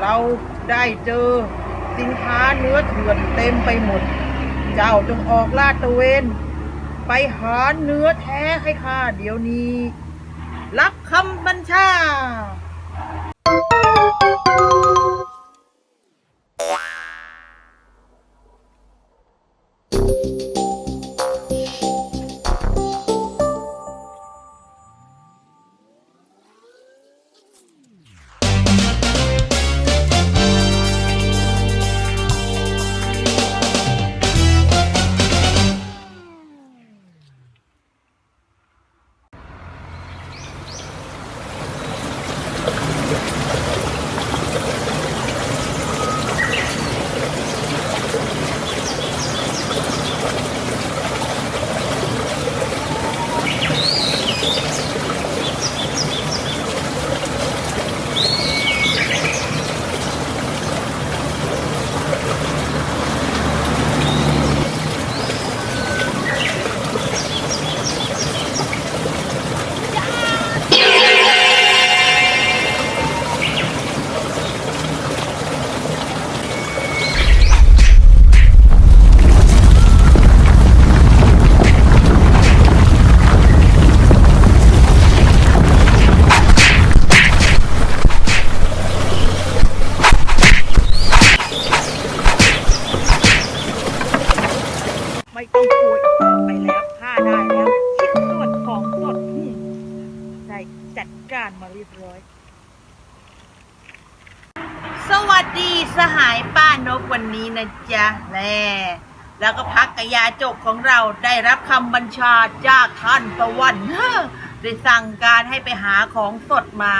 เราได้เจอสินค้าเนื้อเถื่อนเต็มไปหมด เจ้าจงออกลาดตระเวน ไปหาเนื้อแท้ให้ข้าเดี๋ยวนี้ รับคำบัญชาารมาเรียบร้อย สวัสดีสหายป้านกวันนี้นะจ๊ะแน่แล้วก็พักกยาจกของเราได้รับคำบัญชาจากท่านตะวันได้สั่งการให้ไปหาของสดมา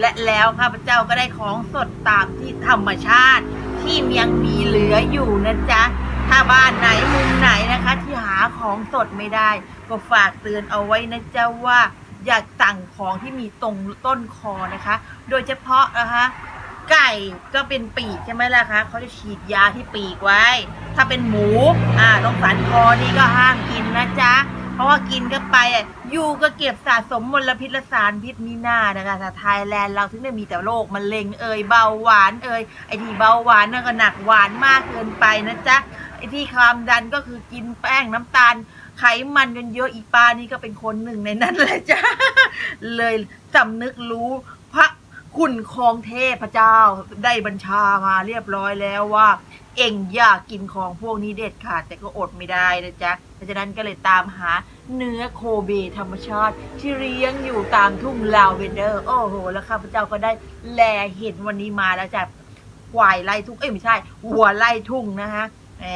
และแล้วข้าพเจ้าก็ได้ของสดตามที่ธรรมชาติ ที่ยังมีเหลืออยู่นะจ๊ะถ้าบ้านไหนมุมไหนนะคะ ที่หาของสดไม่ได้ ก็ฝากเตือนเอาไว้นะจ๊ะว่า อย่าสั่งของที่มีตรงต้นคอนะคะ โดยเฉพาะนะคะไก่ก็เป็นปีกใช่ไหมล่ะคะเขาจะฉีดยาที่ปีกไว้ ถ้าเป็นหมูอ่าตรงสันคอนี่ก็ห้ามกินนะจ๊ะ เพราะว่ากินก็ไปอะอยู่ก็เก็บสะสมมลพิษและสารพิษนี่นานะคะแต่ไทยแลนด์เราถึงได้มีแต่โรคมะเร็งเอ่ยเบาหวานเอ่ยไอที่เบาหวานนั่นก็หนักหวานมากเกินไปนะจ๊ะไอที่ความดันก็คือกินแป้งน้ำตาล ไขมันกันเยอะอีป้านี่ก็เป็นคนหนึ่งในนั้นแหละจ้ะเลยสำนึกรู้พระคุณของเทพเจ้าได้บัญชามาเรียบร้อยแล้วว่า เอ็งอยากกินของพวกนี้เด็ดขาดแต่ก็อดไม่ได้นะจ๊ะเพราะฉะนั้นก็เลยตามหาเนื้อโคเบธรรมชาติ ที่เลี้ยงอยู่ตามทุ่งลาเวนเดอร์ โอ้โห แล้วข้าพเจ้าก็ได้แลเห็นวันนี้มาแล้วจ้ะควายไล่ทุ่งเอ้ยไม่ใช่วัวไล่ทุ่งนะฮะแหม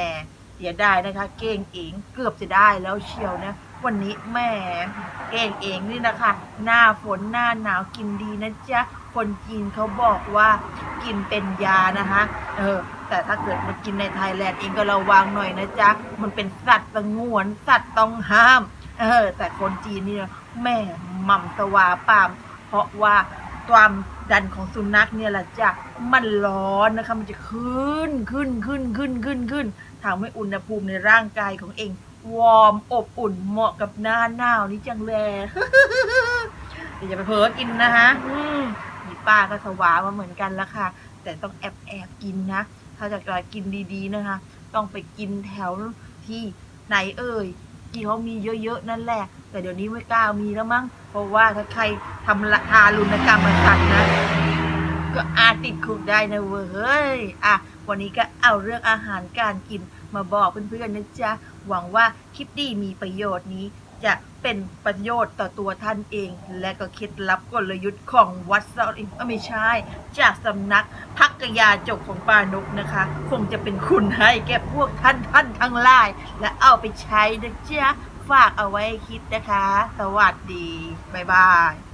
เสียดายนะคะ เก้งเองเกือบจะได้แล้วเชียวนะ วันนี้แม่เก้งเองนี่นะคะ หน้าฝนหน้าหนาวกินดีนะจ๊ะคนจีนเขาบอกว่ากินเป็นยานะคะเออแต่ถ้าเกิดมากินในไทยแลนด์เองก็ระวังหน่อยนะจ๊ะมันเป็นสัตว์สงวนสัตว์ต้องห้าม เออ แต่คนจีนนี่นะแม่หม่ำสวาปาม เพราะว่าความดันของสุนัขเนี่ยแหละจ้ะมันร้อนนะคะมันจะขึ้นขึ้นขึ้นขึ้นขึ้นขึ้น ทำให้อุณหภูมิในร่างกายของเอง วอร์มอบอุ่นเหมาะกับหน้าหนาวนี้จังเลยเดี๋ยวอย่าไปเผลอกินนะคะมีป้าก็สวามาเหมือนกันละค่ะ แต่ต้องแอบแอบกินนะ ถ้าจะกินดีๆนะคะ ต้องไปกินแถวที่ไหนเอ่ยที่เขามีเยอะๆนั่นแหละ แต่เดี๋ยวนี้ไม่กล้ามีแล้วมั้ง เพราะว่าถ้าใครทำละทารุณกรรมกับสัตว์นะ ก็อาจติดคุกได้นะเว้ย อะ วันนี้ก็เอาเรื่องอาหารการกินมาบอกเพื่อนๆนะจ๊ะ หวังว่าคลิปดีมีประโยชน์นี้ จะเป็นประโยชน์ต่อตัวท่านเอง และก็เคล็ดลับกลยุทธ์ของวัดเซาอินไม่ใช่ จากสำนักพักกยาจกของปานกนะคะ คงจะเป็นคุณให้แก่พวกท่านท่านทั้งหลาย และเอาไปใช้นะจ๊ะ ฝากเอาไว้คิดนะคะ สวัสดี บ๊ายบาย